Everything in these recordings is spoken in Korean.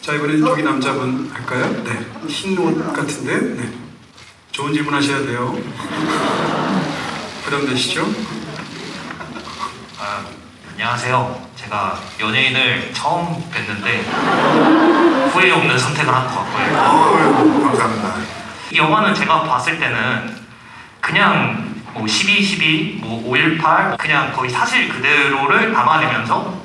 자 이번엔 저기 남자분 할까요? 네. 흰옷 같은데. 네. 좋은 질문 하셔야 돼요. 부담되시죠? 아, 안녕하세요. 제가 연예인을 처음 뵀는데 후회 없는 선택을 한 것 같고요. 아유, 감사합니다. 이 영화는 제가 봤을 때는 그냥 뭐 12, 12, 뭐 518, 그냥 거의 사실 그대로를 담아내면서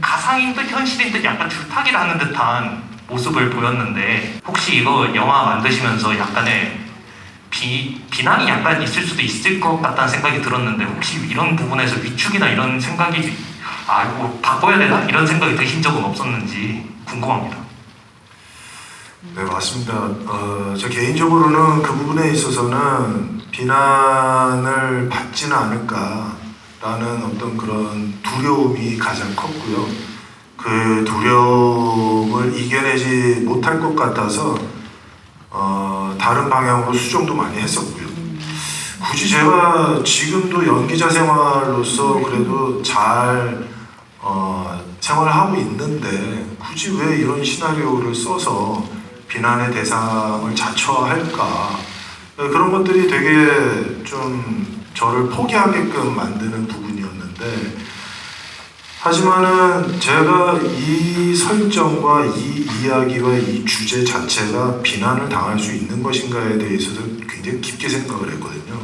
가상인 듯 현실인 듯 약간 줄타기를 하는 듯한 모습을 보였는데 혹시 이거 영화 만드시면서 약간의 비, 비난이 약간 있을 수도 있을 것 같다는 생각이 들었는데 혹시 이런 부분에서 위축이나 이런 생각이 아 이거 바꿔야 되나 이런 생각이 드신 적은 없었는지 궁금합니다. 네, 맞습니다. 어, 저 개인적으로는 그 부분에 있어서는 비난을 받지는 않을까 라는 어떤 그런 두려움이 가장 컸고요. 그 두려움을 이겨내지 못할 것 같아서 어, 다른 방향으로 수정도 많이 했었고요. 굳이 제가 지금도 연기자 생활로서 그래도 잘 어, 생활을 하고 있는데 굳이 왜 이런 시나리오를 써서 비난의 대상을 자처할까 네, 그런 것들이 되게 좀 저를 포기하게끔 만드는 부분이었는데 하지만은 제가 이 설정과 이 이야기와 이 주제 자체가 비난을 당할 수 있는 것인가에 대해서도 굉장히 깊게 생각을 했거든요.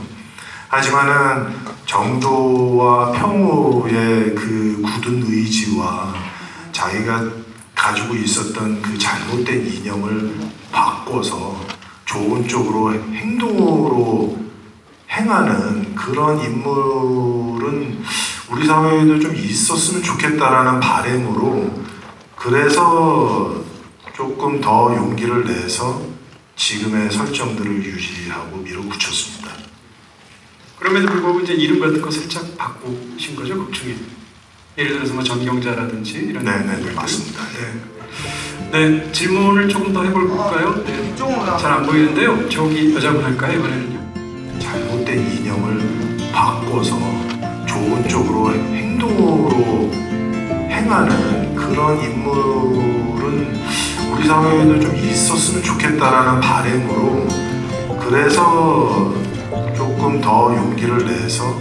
하지만은 정도와 평호의 그 굳은 의지와 자기가 가지고 있었던 그 잘못된 이념을 바꿔서 좋은 쪽으로 행동으로 행하는 그런 인물은 우리 사회에도 좀 있었으면 좋겠다라는 바램으로 그래서 조금 더 용기를 내서 지금의 설정들을 유지하고 밀어붙였습니다. 그럼에도 불구하고 이제 이름 같은 거 살짝 바꾸신 거죠, 극중에. 예를 들어서 뭐 전경자라든지 이런. 네네 것들을. 맞습니다. 예. 네, 질문을 조금 더 해볼까요? 네. 잘안 보이는데요. 저기 여자분 할까요, 이번에는요? 잘못된 이념을 바꿔서 좋은 쪽으로 행동으로 행하는 그런 인물은 우리 사회에도 좀 있었으면 좋겠다라는 바램으로 그래서 조금 더 용기를 내서